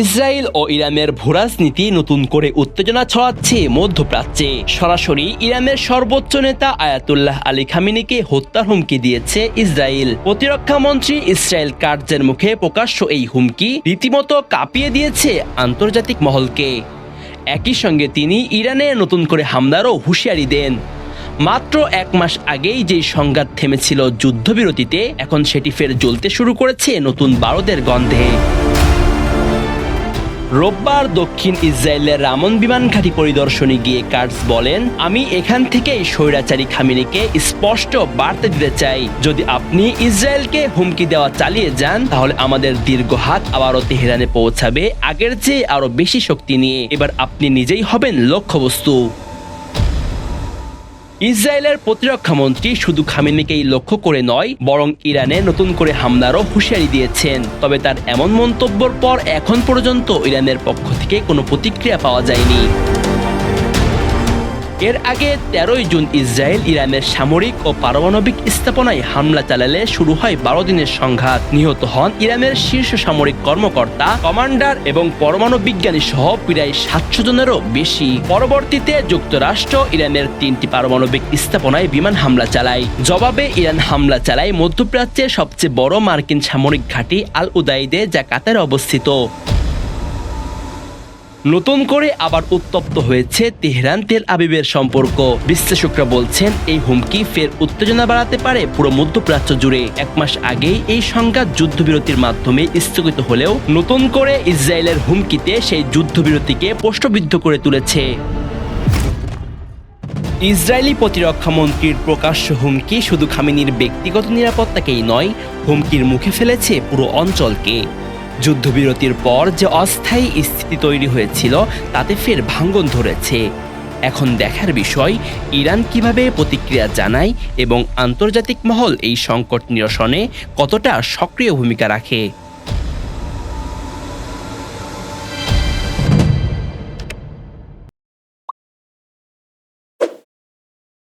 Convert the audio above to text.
Israel ও ইরানের ভূরাজনীতি নতুন করে উত্তেজনা ছড়াচ্ছে মধ্যপ্রাচ্যে। সরাসরি ইরানের সর্বোচ্চ নেতা আয়াতুল্লাহ আলী খামিনিকে হত্যার হুমকি দিয়েছে ইসরায়েল। প্রতিরক্ষা মন্ত্রী ইসরায়েল কার্যের মুখে প্রকাশ্য এই হুমকি রীতিমতো কাঁপিয়ে দিয়েছে আন্তর্জাতিক মহলকে। একই সঙ্গে তিনি ইরানে নতুন করে হামলারও হুঁশিয়ারি দেন। মাত্র এক মাস আগেই যেই সংঘাত থেমেছিল যুদ্ধবিরতিতে, এখন সেটি ফের জ্বলতে শুরু করেছে নতুন বারদের গন্ধে। রোববার দক্ষিণ ইসরায়েলের রামন বিমান ঘাঁটি পরিদর্শনে গিয়ে কার্স বলেন, আমি এখান থেকেই স্বৈরাচারী খামিনিকে স্পষ্ট বার্তা দিতে চাই। যদি আপনি ইসরায়েলকে হুমকি দেওয়া চালিয়ে যান, তাহলে আমাদের দীর্ঘ হাত আবারও তেহরানে পৌঁছাবে। আগের চেয়ে আরও বেশি শক্তি নিয়ে। এবার আপনি নিজেই হবেন লক্ষ্যবস্তু। ইসরায়েলের প্রতিরক্ষা মন্ত্রী শুধু খামেনিকেই লক্ষ্য করে নয়, বরং ইরানে নতুন করে হামলারও হুঁশিয়ারি দিয়েছেন। তবে তার এমন মন্তব্যর পর এখন পর্যন্ত ইরানের পক্ষ থেকে কোনো প্রতিক্রিয়া পাওয়া যায়নি। এর আগে তেরোই জুন ইসরায়েল, ইরানের সামরিক ও পারমাণবিক স্থাপনায় হামলা চালালে শুরু হয় বারো দিনের সংঘাত। নিহত হন ইরানের শীর্ষ সামরিক কর্মকর্তা, কমান্ডার এবং পরমাণু বিজ্ঞানী সহ প্রায় সাতশো জনেরও বেশি। পরবর্তীতে যুক্তরাষ্ট্র ইরানের তিনটি পারমাণবিক স্থাপনায় বিমান হামলা চালায়। জবাবে ইরান হামলা চালায় মধ্যপ্রাচ্যের সবচেয়ে বড় মার্কিন সামরিক ঘাঁটি আল উদাইদে যা কাতারে অবস্থিত। নতুন করে আবার উত্তপ্ত হয়েছে তেহরান তেল আবিবের সম্পর্ক। বিশ্লেষকরা বলছেন, এই হুমকি ফের উত্তেজনা বাড়াতে পারে পুরো মধ্যপ্রাচ্য জুড়ে। এক মাস আগেই এই সংঘাত যুদ্ধবিরতির মাধ্যমে স্থগিত হলেও নতুন করে ইসরায়েলের হুমকিতে সেই যুদ্ধবিরতিকে প্রশ্নবিদ্ধ করে তুলেছে। ইসরায়েলি প্রতিরক্ষা মন্ত্রীর প্রকাশ্য হুমকি শুধু খামিনির ব্যক্তিগত নিরাপত্তাকেই নয়, হুমকির মুখে ফেলেছে পুরো অঞ্চলকে। যুদ্ধবিরতির পর যে অস্থায়ী স্থিতি তৈরি হয়েছিল, তাতে ফের ভাঙ্গন ধরেছে। এখন দেখার বিষয়, ইরান কীভাবে প্রতিক্রিয়া জানায় এবং আন্তর্জাতিক মহল এই সংকট নিরসনে কতটা সক্রিয় ভূমিকা রাখে?